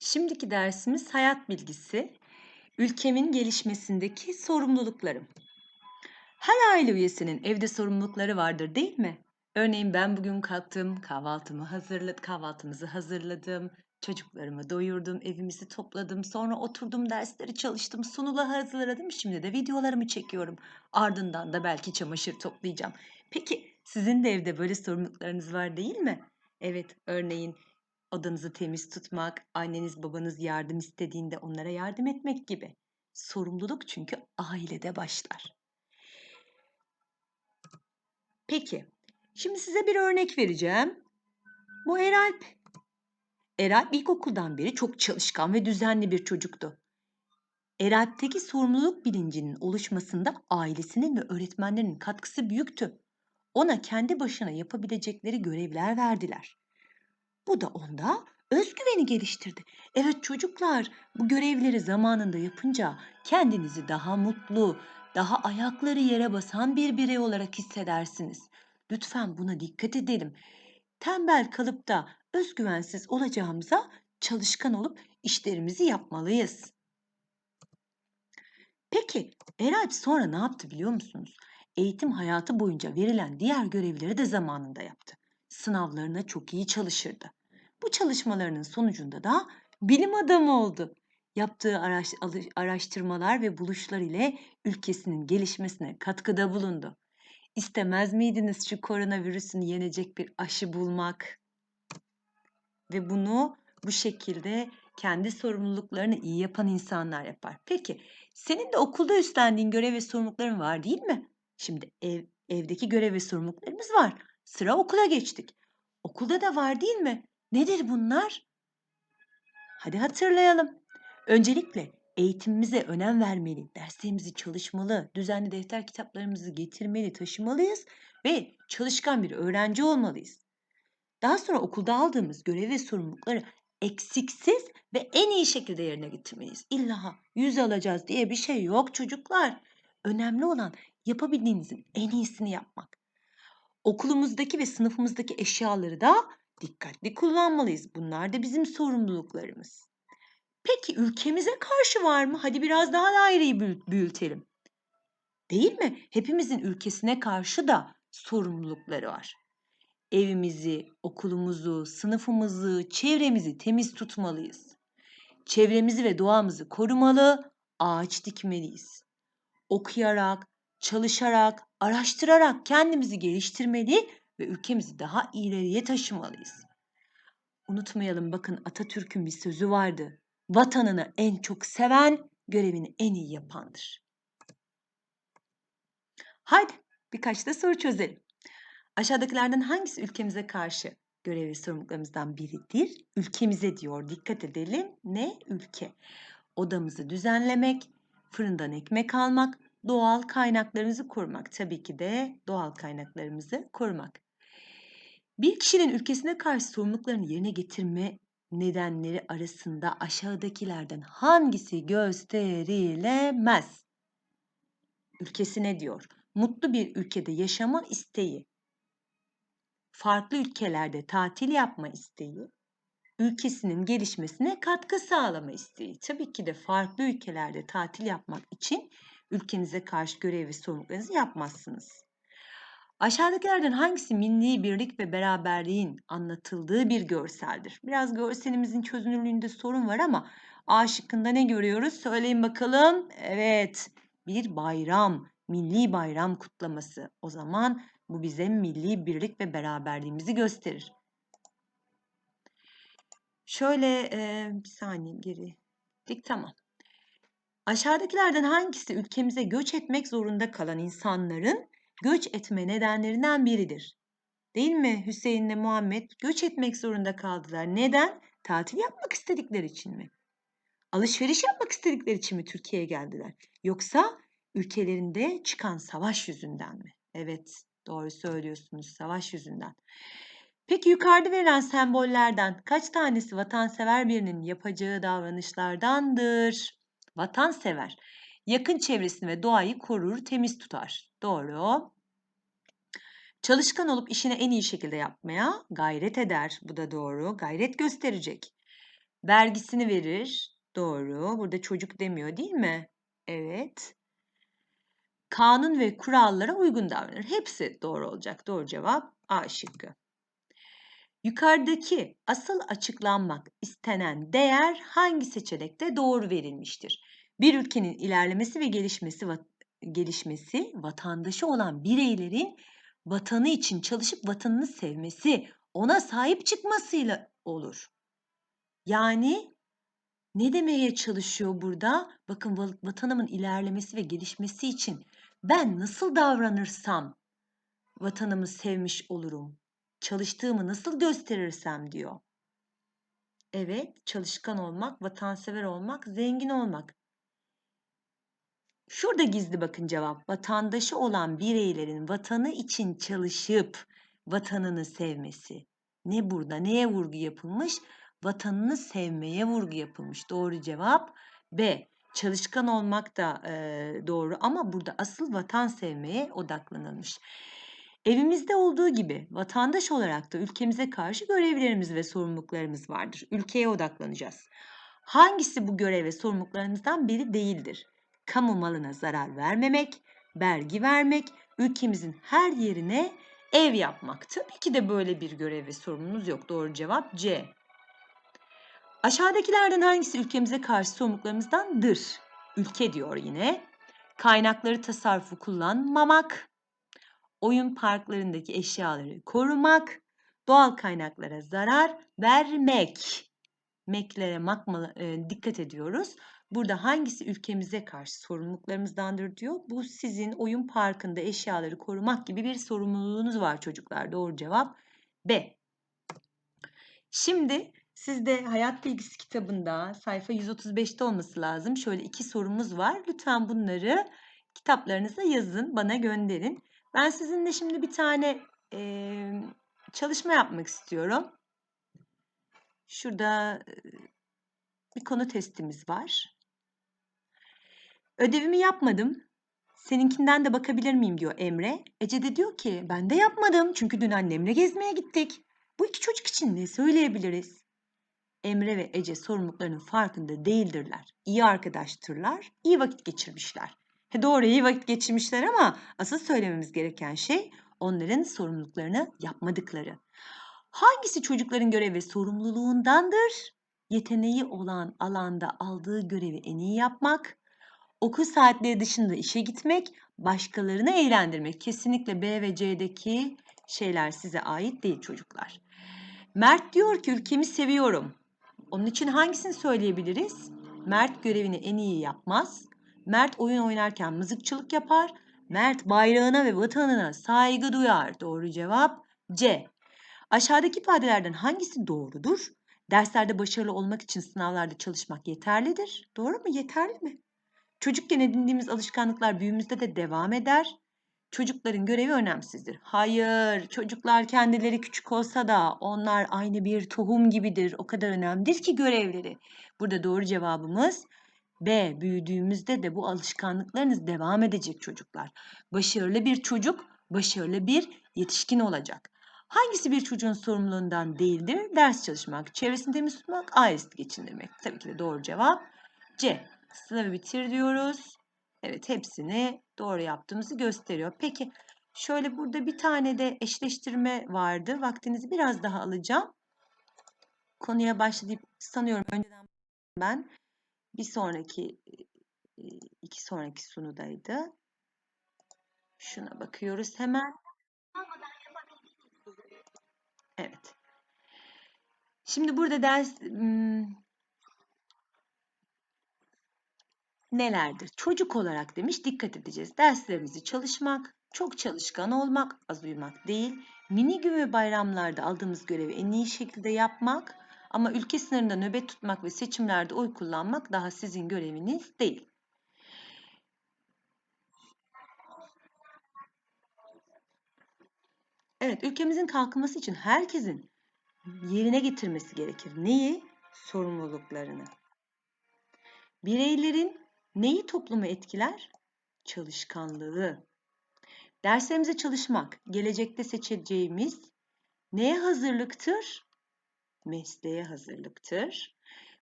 Şimdiki dersimiz hayat bilgisi. Ülkemin gelişmesindeki sorumluluklarım. Her aile üyesinin evde sorumlulukları vardır değil mi? Örneğin ben bugün kalktım, kahvaltımı hazırladım, kahvaltımızı hazırladım, çocuklarımı doyurdum, evimizi topladım, sonra oturdum dersleri çalıştım, sunular hazırladım, şimdi de videolarımı çekiyorum. Ardından da belki çamaşır toplayacağım. Peki sizin de evde böyle sorumluluklarınız var değil mi? Evet, örneğin odanızı temiz tutmak, anneniz babanız yardım istediğinde onlara yardım etmek gibi. Sorumluluk çünkü ailede başlar. Peki, şimdi size bir örnek vereceğim. Bu Eralp. Eralp ilkokuldan beri çok çalışkan ve düzenli bir çocuktu. Eralp'teki sorumluluk bilincinin oluşmasında ailesinin ve öğretmenlerinin katkısı büyüktü. Ona kendi başına yapabilecekleri görevler verdiler. Bu da onda özgüveni geliştirdi. Evet çocuklar, bu görevleri zamanında yapınca kendinizi daha mutlu, daha ayakları yere basan bir birey olarak hissedersiniz. Lütfen buna dikkat edelim. Tembel kalıp da özgüvensiz olacağımıza çalışkan olup işlerimizi yapmalıyız. Peki Eralp sonra ne yaptı biliyor musunuz? Eğitim hayatı boyunca verilen diğer görevleri de zamanında yaptı. Sınavlarına çok iyi çalışırdı. Bu çalışmalarının sonucunda da bilim adamı oldu. Yaptığı araş, araştırmalar ve buluşlar ile ülkesinin gelişmesine katkıda bulundu. İstemez miydiniz şu koronavirüsünü yenecek bir aşı bulmak? Ve bunu bu şekilde kendi sorumluluklarını iyi yapan insanlar yapar. Peki senin de okulda üstlendiğin görev ve sorumlulukların var değil mi? Şimdi ev, evdeki görev ve sorumluluklarımız var. Sıra okula geçtik. Okulda da var değil mi? Nedir bunlar? Hadi hatırlayalım. Öncelikle eğitimimize önem vermeli, derslerimizi çalışmalı, düzenli defter kitaplarımızı getirmeli, taşımalıyız ve çalışkan bir öğrenci olmalıyız. Daha sonra okulda aldığımız görev ve sorumlulukları eksiksiz ve en iyi şekilde yerine getirmeliyiz. İlla yüz alacağız diye bir şey yok çocuklar. Önemli olan yapabildiğinizin en iyisini yapmak. Okulumuzdaki ve sınıfımızdaki eşyaları da dikkatli kullanmalıyız. Bunlar da bizim sorumluluklarımız. Peki ülkemize karşı var mı? Hadi biraz daha daireyi büyütelim. Değil mi? Hepimizin ülkesine karşı da sorumlulukları var. Evimizi, okulumuzu, sınıfımızı, çevremizi temiz tutmalıyız. Çevremizi ve doğamızı korumalı, ağaç dikmeliyiz. Okuyarak, çalışarak, araştırarak kendimizi geliştirmeli ve ülkemizi daha ileriye taşımalıyız. Unutmayalım bakın Atatürk'ün bir sözü vardı. Vatanını en çok seven görevini en iyi yapandır. Haydi birkaç da soru çözelim. Aşağıdakilerden hangisi ülkemize karşı görev ve sorumluluklarımızdan biridir? Ülkemize diyor. Dikkat edelim. Ne? Ülke. Odamızı düzenlemek, fırından ekmek almak, doğal kaynaklarımızı korumak. Tabii ki de doğal kaynaklarımızı korumak. Bir kişinin ülkesine karşı sorumluluklarını yerine getirme nedenleri arasında aşağıdakilerden hangisi gösterilemez? Ülkesine diyor. Mutlu bir ülkede yaşama isteği, farklı ülkelerde tatil yapma isteği, ülkesinin gelişmesine katkı sağlama isteği. Tabii ki de farklı ülkelerde tatil yapmak için ülkenize karşı görev ve sorumluluklarınızı yapmazsınız. Aşağıdakilerden hangisi milli birlik ve beraberliğin anlatıldığı bir görseldir? Biraz görselimizin çözünürlüğünde sorun var ama A şıkkında ne görüyoruz? Söyleyin bakalım. Evet, bir bayram, milli bayram kutlaması. O zaman bu bize milli birlik ve beraberliğimizi gösterir. Şöyle e, bir saniye geri. Dik tamam. Aşağıdakilerden hangisi ülkemize göç etmek zorunda kalan insanların göç etme nedenlerinden biridir? Değil mi Hüseyin'le Muhammed göç etmek zorunda kaldılar. Neden? Tatil yapmak istedikleri için mi? Alışveriş yapmak istedikleri için mi Türkiye'ye geldiler? Yoksa ülkelerinde çıkan savaş yüzünden mi? Evet, doğru söylüyorsunuz. Savaş yüzünden. Peki yukarıda verilen sembollerden kaç tanesi vatansever birinin yapacağı davranışlardandır? Vatansever. Yakın çevresini ve doğayı korur, temiz tutar. Doğru. Çalışkan olup işini en iyi şekilde yapmaya gayret eder. Bu da doğru. Gayret gösterecek. Vergisini verir. Doğru. Burada çocuk demiyor değil mi? Evet. Kanun ve kurallara uygun davranır. Hepsi doğru olacak. Doğru cevap A şıkkı. Yukarıdaki asıl açıklanmak istenen değer hangi seçenekte doğru verilmiştir? Bir ülkenin ilerlemesi ve gelişmesi gelişmesi vatandaşı olan bireylerin vatanı için çalışıp vatanını sevmesi, ona sahip çıkmasıyla olur. Yani ne demeye çalışıyor burada? Bakın vatanımın ilerlemesi ve gelişmesi için ben nasıl davranırsam vatanımı sevmiş olurum. Çalıştığımı nasıl gösterirsem diyor. Evet, çalışkan olmak, vatansever olmak, zengin olmak. Şurada gizli bakın cevap. Vatandaşı olan bireylerin vatanı için çalışıp vatanını sevmesi. Ne burada? Neye vurgu yapılmış? Vatanını sevmeye vurgu yapılmış. Doğru cevap B. Çalışkan olmak da e, doğru ama burada asıl vatan sevmeye odaklanılmış. Evimizde olduğu gibi vatandaş olarak da ülkemize karşı görevlerimiz ve sorumluluklarımız vardır. Ülkeye odaklanacağız. Hangisi bu görev ve sorumluluklarımızdan biri değildir? Kamu malına zarar vermemek, vergi vermek, ülkemizin her yerine ev yapmak. Tabii ki de böyle bir görev ve sorumluluğumuz yok. Doğru cevap C. Aşağıdakilerden hangisi ülkemize karşı sorumluluklarımızdandır? Ülke diyor yine. Kaynakları tasarrufu kullanmamak, oyun parklarındaki eşyaları korumak, doğal kaynaklara zarar vermek. Meklere makmala, e, dikkat ediyoruz. Burada hangisi ülkemize karşı sorumluluklarımızdandır diyor. Bu sizin oyun parkında eşyaları korumak gibi bir sorumluluğunuz var çocuklar. Doğru cevap B. Şimdi sizde hayat bilgisi kitabında sayfa 135'te olması lazım. Şöyle iki sorumuz var. Lütfen bunları kitaplarınıza yazın, bana gönderin. Ben sizinle şimdi bir tane e, çalışma yapmak istiyorum. Şurada bir konu testimiz var. Ödevimi yapmadım. Seninkinden de bakabilir miyim diyor Emre. Ece de diyor ki ben de yapmadım çünkü dün annemle gezmeye gittik. Bu iki çocuk için ne söyleyebiliriz? Emre ve Ece sorumluluklarının farkında değildirler. İyi arkadaştırlar, iyi vakit geçirmişler. He doğru iyi vakit geçirmişler ama asıl söylememiz gereken şey onların sorumluluklarını yapmadıkları. Hangisi çocukların görev ve sorumluluğundandır? Yeteneği olan alanda aldığı görevi en iyi yapmak, okul saatleri dışında işe gitmek, başkalarını eğlendirmek. Kesinlikle B ve C'deki şeyler size ait değil çocuklar. Mert diyor ki ülkemi seviyorum. Onun için hangisini söyleyebiliriz? Mert görevini en iyi yapmaz. Mert oyun oynarken mızıkçılık yapar. Mert bayrağına ve vatanına saygı duyar. Doğru cevap C. Aşağıdaki ifadelerden hangisi doğrudur? Derslerde başarılı olmak için sınavlarda çalışmak yeterlidir. Doğru mu? Yeterli mi? Çocukken edindiğimiz alışkanlıklar büyüğümüzde de devam eder. Çocukların görevi önemsizdir. Hayır, çocuklar kendileri küçük olsa da onlar aynı bir tohum gibidir. O kadar önemlidir ki görevleri. Burada doğru cevabımız B. Büyüdüğümüzde de bu alışkanlıklarınız devam edecek çocuklar. Başarılı bir çocuk, başarılı bir yetişkin olacak. Hangisi bir çocuğun sorumluluğundan değildir? Ders çalışmak, çevresini temiz tutmak, ailesi geçindirmek. Tabii ki de doğru cevap C. Sınavı bitir diyoruz. Evet hepsini doğru yaptığımızı gösteriyor. Peki şöyle burada bir tane de eşleştirme vardı. Vaktinizi biraz daha alacağım. Konuya başlayıp sanıyorum önceden ben bir sonraki iki sonraki sunudaydı. Şuna bakıyoruz hemen. Evet. Şimdi burada ders nelerdir? Çocuk olarak demiş dikkat edeceğiz. Derslerimizi çalışmak, çok çalışkan olmak, az uyumak değil. Mini gün ve bayramlarda aldığımız görevi en iyi şekilde yapmak ama ülke sınırında nöbet tutmak ve seçimlerde oy kullanmak daha sizin göreviniz değil. Evet, ülkemizin kalkınması için herkesin yerine getirmesi gerekir. Neyi? Sorumluluklarını. Bireylerin neyi toplumu etkiler? Çalışkanlığı. Derslerimize çalışmak, gelecekte seçeceğimiz neye hazırlıktır? Mesleğe hazırlıktır.